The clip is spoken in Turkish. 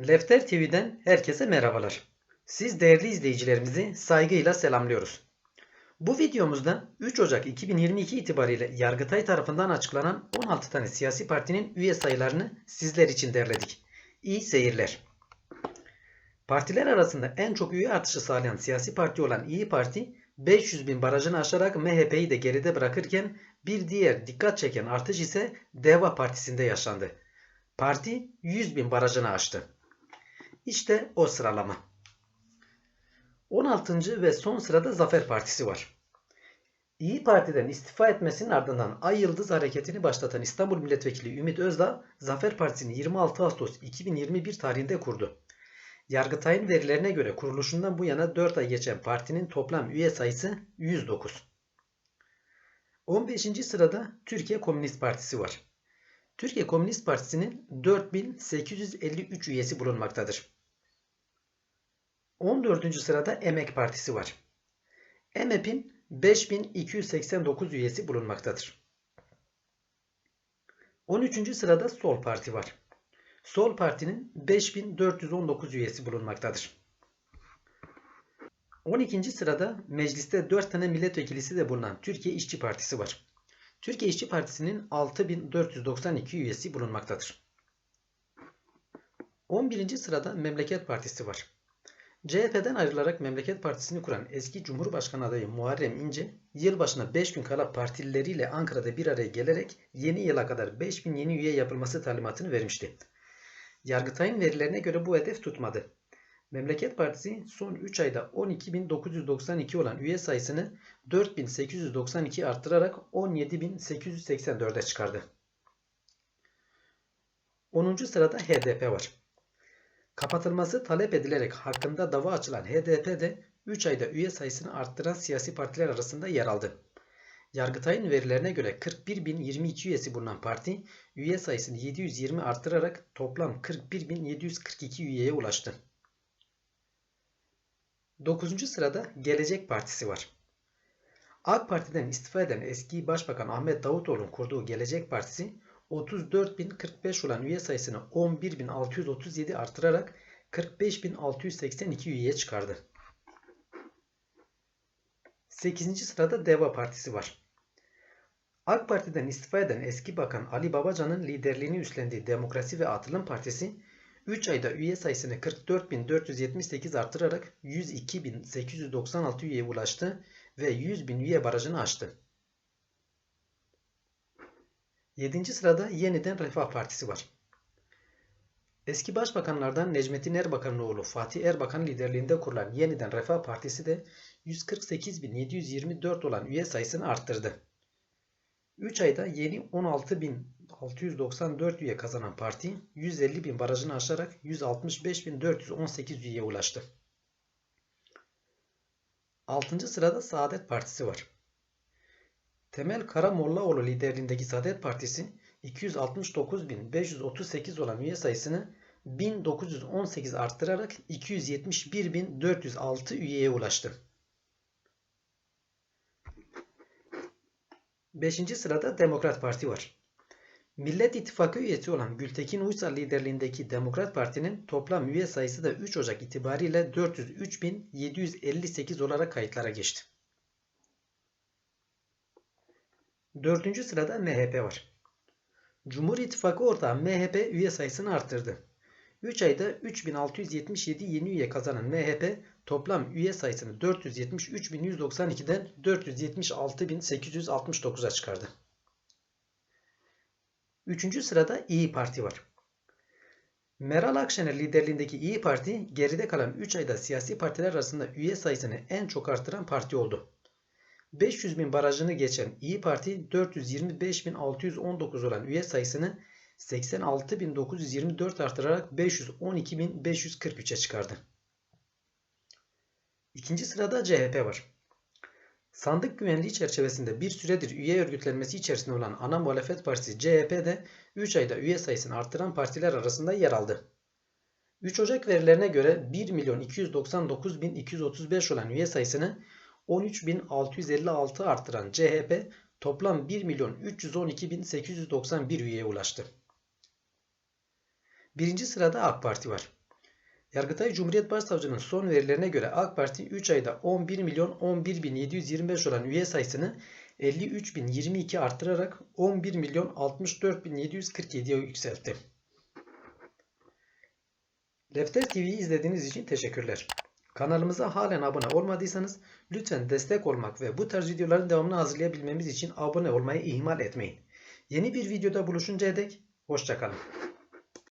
Lefter TV'den herkese merhabalar. Siz değerli izleyicilerimizi saygıyla selamlıyoruz. Bu videomuzda 3 Ocak 2022 itibariyle Yargıtay tarafından açıklanan 16 tane siyasi partinin üye sayılarını sizler için derledik. İyi seyirler. Partiler arasında en çok üye artışı sağlayan siyasi parti olan İyi Parti 500 bin barajını aşarak MHP'yi de geride bırakırken bir diğer dikkat çeken artış ise Deva Partisi'nde yaşandı. Parti 100 bin barajını aştı. İşte o sıralama. 16. ve son sırada Zafer Partisi var. İyi Parti'den istifa etmesinin ardından Ay Yıldız hareketini başlatan İstanbul Milletvekili Ümit Özdağ, Zafer Partisi'ni 26 Ağustos 2021 tarihinde kurdu. Yargıtay'ın verilerine göre kuruluşundan bu yana 4 ay geçen partinin toplam üye sayısı 109. 15. sırada Türkiye Komünist Partisi var. Türkiye Komünist Partisi'nin 4853 üyesi bulunmaktadır. 14. sırada Emek Partisi var. EMEP'in 5289 üyesi bulunmaktadır. 13. sırada Sol Parti var. Sol Parti'nin 5419 üyesi bulunmaktadır. 12. sırada mecliste 4 tane milletvekilisi de bulunan Türkiye İşçi Partisi var. Türkiye İşçi Partisi'nin 6492 üyesi bulunmaktadır. 11. sırada Memleket Partisi var. CHP'den ayrılarak Memleket Partisi'ni kuran eski Cumhurbaşkanı adayı Muharrem İnce, yılbaşına 5 gün kala partilileriyle Ankara'da bir araya gelerek yeni yıla kadar 5000 yeni üye yapılması talimatını vermişti. Yargıtay'ın verilerine göre bu hedef tutmadı. Memleket Partisi son 3 ayda 12.992 olan üye sayısını 4.892 arttırarak 17.884'e çıkardı. 10. sırada HDP var. Kapatılması talep edilerek hakkında dava açılan HDP de 3 ayda üye sayısını arttıran siyasi partiler arasında yer aldı. Yargıtay'ın verilerine göre 41.022 üyesi bulunan parti üye sayısını 720 arttırarak toplam 41.742 üyeye ulaştı. 9. sırada Gelecek Partisi var. AK Parti'den istifa eden eski Başbakan Ahmet Davutoğlu'nun kurduğu Gelecek Partisi 34.045 olan üye sayısını 11.637 artırarak 45.682 üyeye çıkardı. 8. sırada Deva Partisi var. AK Parti'den istifa eden eski bakan Ali Babacan'ın liderliğini üstlendiği Demokrasi ve Atılım Partisi 3 ayda üye sayısını 44.478 artırarak 102.896 üyeye ulaştı ve 100.000 üye barajını aştı. 7. sırada yeniden Refah Partisi var. Eski başbakanlardan Necmettin Erbakan'ın oğlu Fatih Erbakan liderliğinde kurulan Yeniden Refah Partisi de 148.724 olan üye sayısını arttırdı. 3 ayda yeni 16.694 üye kazanan parti 150.000 barajını aşarak 165.418 üyeye ulaştı. 6. sırada Saadet Partisi var. Temel Karamollaoğlu liderliğindeki Saadet Partisi 269.538 olan üye sayısını 1918 arttırarak 271.406 üyeye ulaştı. 5. sırada Demokrat Parti var. Millet İttifakı üyesi olan Gültekin Uysal liderliğindeki Demokrat Parti'nin toplam üye sayısı da 3 Ocak itibariyle 403.758 olarak kayıtlara geçti. 4. sırada MHP var. Cumhur İttifakı ortağı MHP üye sayısını arttırdı. 3 ayda 3677 yeni üye kazanan MHP toplam üye sayısını 473.192'den 476.869'a çıkardı. 3. sırada İyi Parti var. Meral Akşener liderliğindeki İyi Parti geride kalan 3 ayda siyasi partiler arasında üye sayısını en çok artıran parti oldu. 500 bin barajını geçen İyi Parti 425.619 olan üye sayısını 86.924 artırarak 512.543'e çıkardı. İkinci sırada CHP var. Sandık güvenliği çerçevesinde bir süredir üye örgütlenmesi içerisinde olan ana muhalefet partisi CHP de 3 ayda üye sayısını arttıran partiler arasında yer aldı. 3 Ocak verilerine göre 1.299.235 olan üye sayısını 13.656 arttıran CHP toplam 1.312.891 üyeye ulaştı. Birinci sırada AK Parti var. Yargıtay Cumhuriyet Başsavcının son verilerine göre AK Parti 3 ayda 11 milyon 11 bin 725 olan üye sayısını 53 bin 22 arttırarak 11 milyon 64 bin 747'ye yükseltti. Lefter TV'yi izlediğiniz için teşekkürler. Kanalımıza halen abone olmadıysanız lütfen destek olmak ve bu tarz videoların devamını hazırlayabilmemiz için abone olmayı ihmal etmeyin. Yeni bir videoda buluşuncaya dek hoşçakalın.